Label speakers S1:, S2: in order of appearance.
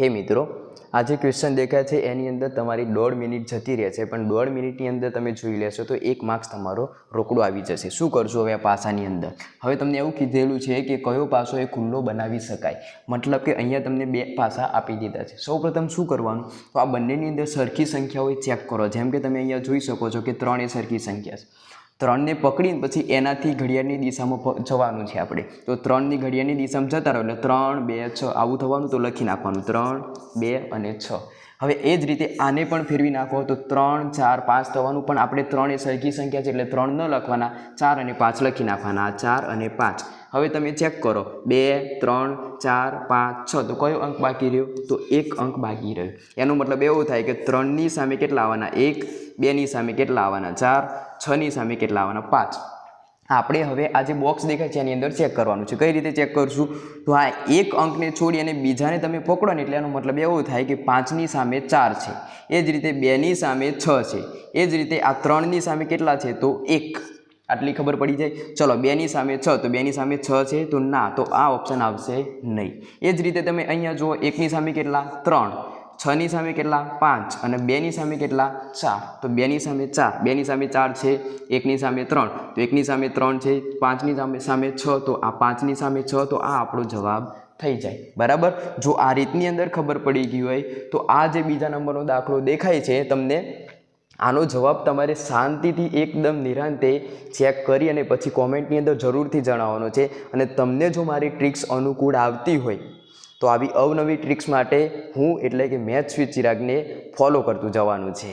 S1: હે મિત્રો આ જે ક્વેશ્ચન દેખાય છે એની અંદર તમારી દોઢ મિનિટ જતી રહે છે પણ દોઢ મિનિટની અંદર તમે જોઈ લેશો તો એક માર્ક્સ તમારો રોકડો આવી જશે. શું કરશો હવે આ પાસાની અંદર? હવે તમને એવું કીધેલું છે કે કયો પાસો એ ખુલ્લો બનાવી શકાય. મતલબ કે અહીંયા તમને બે પાસા આપી દીધા છે. સૌપ્રથમ શું કરવાનું? તો આ બંનેની અંદર સરખી સંખ્યાઓ ચેક કરો. જેમ કે તમે અહીંયા જોઈ શકો છો કે ત્રણ એ સરખી સંખ્યા છે. ત્રણને પકડીને પછી એનાથી ઘડિયાળની દિશામાં જવાનું છે આપણે. તો ત્રણની ઘડિયાળની દિશામાં જતા રહો એટલે ત્રણ, બે, છ, આવું થવાનું તો લખી નાખવાનું. ત્રણ, બે અને છ. હવે એ જ રીતે આને પણ ફેરવી નાખો. તો ત્રણ, ચાર, પાંચ થવાનું પણ આપણે ત્રણ એ સરખી સંખ્યા છે એટલે ત્રણ ન લખવાના. ચાર અને પાંચ લખી નાખવાના. ચાર અને પાંચ. હવે તમે ચેક કરો. બે, ત્રણ, ચાર, પાંચ, છ. તો કયો અંક બાકી રહ્યો? તો એક અંક બાકી રહ્યો. એનો મતલબ એવો થાય કે ત્રણની સામે કેટલા આવવાના? એક, બેની સામે કેટલા આવવાના? ચાર છની સામે કેટલા આવવાના? પાંચ. આપણે હવે આ જે બોક્સ દેખાય છે, એની અંદર ચેક કરવાનું છે. કઈ રીતે ચેક કરશું? તો આ એક અંકને છોડી અને બીજાને તમે પકડો ને એટલે એનો મતલબ એવો થાય કે પાંચની સામે ચાર છે. એ જ રીતે બેની સામે છ છે. એ જ રીતે આ ત્રણની સામે કેટલા છે? તો એક. આટલી ખબર પડી જાય. ચલો બેની સામે છ. તો બેની સામે છ છે. તો ના, તો આ ઓપ્શન આવશે નહીં. એ જ રીતે તમે અહીંયા જુઓ એકની સામે કેટલા? ત્રણ. છની સામે કેટલા? પાંચ. અને બેની સામે કેટલા? ચાર. તો બેની સામે ચાર. બેની સામે ચાર છે, એકની સામે ત્રણ. તો એકની સામે ત્રણ છે, પાંચની સામે સામે છ. તો આ પાંચની સામે છ, તો આ આપણો જવાબ થઈ જાય. બરાબર? જો આ રીતની અંદર ખબર પડી ગઈ હોય, તો આ જે બીજા નંબરનો દાખલો દેખાય છે, તમને આનો જવાબ તમારે શાંતિથી એકદમ નિરાંતે ચેક કરી અને પછી કોમેન્ટની અંદર જરૂરથી જણાવવાનો છે. અને તમને જો મારી ટ્રિક્સ અનુકૂળ આવતી હોય તો આવી અવનવી ટ્રિક્સ માટે હું એટલે કે મેથ્સ વિથ ચિરાગને ફોલો કરતું જવાનું છે.